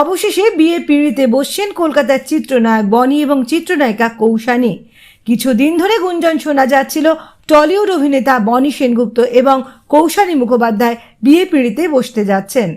অবশেষে বিয়ে পিড়িতে বসছেন কলকাতার চিত্রনায়ক বনি এবং চিত্রনায়িকা কৌশানী। কিছুদিন ধরে গুঞ্জন শোনা যাচ্ছিল টলিউড অভিনেতা বনি সেনগুপ্ত এবং কৌশানী মুখোপাধ্যায় বিয়ে পিড়িতে বসতে যাচ্ছেন।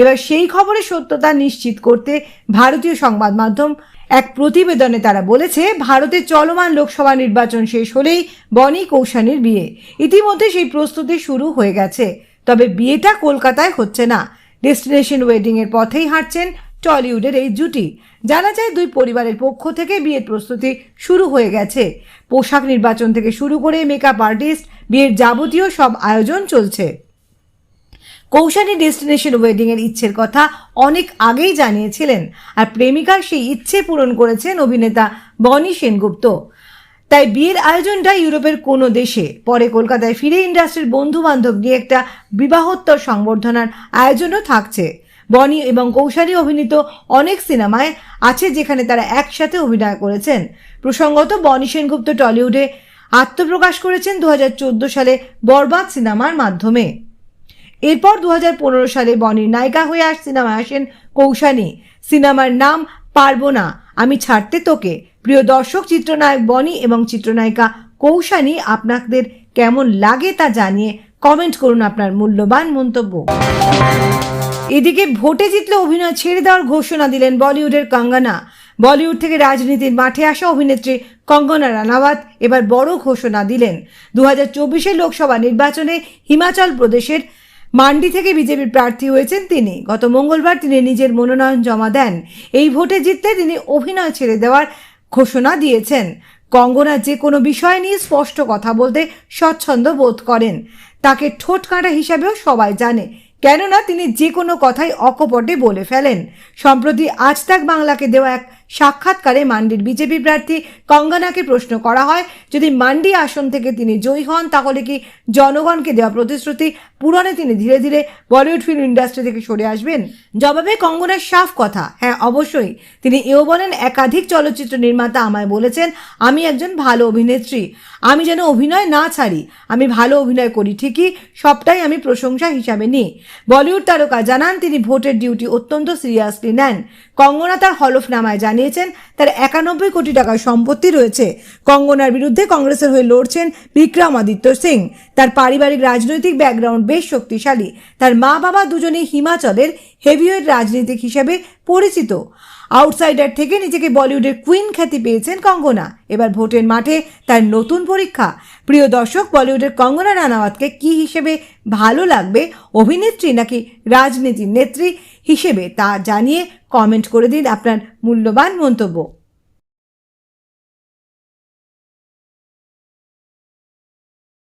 এবার সেই খবরের সত্যতা নিশ্চিত করতে ভারতীয় সংবাদ মাধ্যম এক প্রতিবেদনে তারা বলেছে, ভারতে চলমান লোকসভা নির্বাচন শেষ হলেই বনি কৌশানীর বিয়ে। ইতিমধ্যে সেই প্রস্তুতি শুরু হয়ে গেছে। তবে বিয়েটা কলকাতায় হচ্ছে না। ডেস্টিনেশন ওয়েডিং এর পথেই হাঁটছেন টলিউডের এই জুটি। জানা যায় দুই পরিবারের পক্ষ থেকে বিয়ের প্রস্তুতি শুরু হয়ে গেছে। পোশাক নির্বাচন থেকে শুরু করে মেকআপ আর্টিস্ট বিয়ের যাবতীয় সব আয়োজন চলছে। কৌশানী ডেস্টিনেশন ওয়েডিং এর ইচ্ছের কথা অনেক আগেই জানিয়েছিলেন, আর প্রেমিকার সেই ইচ্ছে পূরণ করেছেন অভিনেতা বনি সেনগুপ্ত। তাই বিয়ের আয়োজনটা ইউরোপের কোনো দেশে, পরে কলকাতায় ফিরে ইন্ডাস্ট্রির বন্ধু বান্ধব নিয়ে একটা বিবাহোত্তর সংবর্ধনার আয়োজনও থাকছে। বনি এবং কৌশালী অভিনীত অনেক সিনেমায় আছে যেখানে তারা একসাথে অভিনয় করেছেন। প্রসঙ্গত বনি সেনগুপ্ত টলিউডে আত্মপ্রকাশ করেছেন দু হাজার চোদ্দ সালে বরবাদ সিনেমার মাধ্যমে। এরপর দু হাজার পনেরো সালে বনির নায়িকা হয়ে আস সিনেমায় আসেন কৌশানী সিনেমার নাম পারব না, আমি ছাড়তে তোকে। প্রিয় দর্শক, চিত্রনায়ক বনি এবং চিত্রনায়িকা কৌশানী আপনাদের কেমন লাগে তা জানিয়ে কমেন্ট করুন আপনার মূল্যবান মন্তব্য। এদিকে ভোটে জিতলে অভিনয় ছেড়ে দেওয়ার ঘোষণা দিলেন বলিউডের কঙ্গনা। বলিউড থেকে রাজনীতির মাঠে আসা অভিনেত্রী কঙ্গনা রানাওয়াত এবার বড় ঘোষণা দিলেন। দু হাজার লোকসভা নির্বাচনে হিমাচল প্রদেশের মান্ডি থেকে বিজেপির প্রার্থী হয়েছেন তিনি। গত মঙ্গলবার তিনি নিজের মনোনয়ন জমা দেন। এই ভোটে জিতলে তিনি অভিনয় ছেড়ে দেওয়ার ঘোষণা দিয়েছেন। কঙ্গনা যে কোনো বিষয় নিয়ে স্পষ্ট কথা বলতে স্বচ্ছন্দ বোধ করেন। তাকে ঠোঁট কাঁটা হিসাবেও সবাই জানে। কেননা তিনি যে কোনো কথাই অকপটে বলে ফেলেন। সম্প্রতি আজ তাক বাংলাকে দেওয়া এক সাক্ষাৎকারে মান্ডির বিজেপি প্রার্থী কঙ্গনাকে প্রশ্ন করা হয়, যদি মান্ডি আসন থেকে তিনি জয়ী হন, তাহলে কি জনগণকে দেওয়া প্রতিশ্রুতি পূরণে তিনি ধীরে ধীরে বলিউড ফিল্ম ইন্ডাস্ট্রি থেকে সরে আসবেন? জবাবে কঙ্গনার সাফ কথা হ্যাঁ অবশ্যই। তিনি এও বলেন, একাধিক চলচ্চিত্র নির্মাতা আমায় বলেছেন, আমি একজন ভালো অভিনেত্রী। আমি যেন অভিনয় না ছাড়ি, আমি ভালো অভিনয় করি ঠিকই, সবটাই আমি প্রশংসা হিসাবে নিই। বলিউড তারকা জানান, তিনি ভোটের ডিউটি অত্যন্ত সিরিয়াসলি নেন। কঙ্গনা তার হলফনামায় জানিয়েছেন তার একানব্বই কোটি টাকার সম্পত্তি রয়েছে। কঙ্গনার বিরুদ্ধে কংগ্রেসের হয়ে লড়ছেন বিক্রমাদিত্য সিং। তার পারিবারিক রাজনৈতিক ব্যাকগ্রাউন্ড বেশ শক্তিশালী। তার মা বাবা দুজনেই হিমাচলের হেভিওয়েট রাজনীতিক হিসেবে পরিচিত। আউটসাইডার থেকে নিজেকে বলিউডের কুইন খ্যাতি পেয়েছেন কঙ্গনা। এবার ভোটের মাঠে তার নতুন পরীক্ষা। প্রিয় দর্শক, বলিউডের কঙ্গনা রানাওয়াতকে কি হিসেবে ভালো লাগবে অভিনেত্রী নাকি রাজনীতির নেত্রী হিসেবে তা জানিয়ে কমেন্ট করে দিন আপনার মূল্যবান মন্তব্য।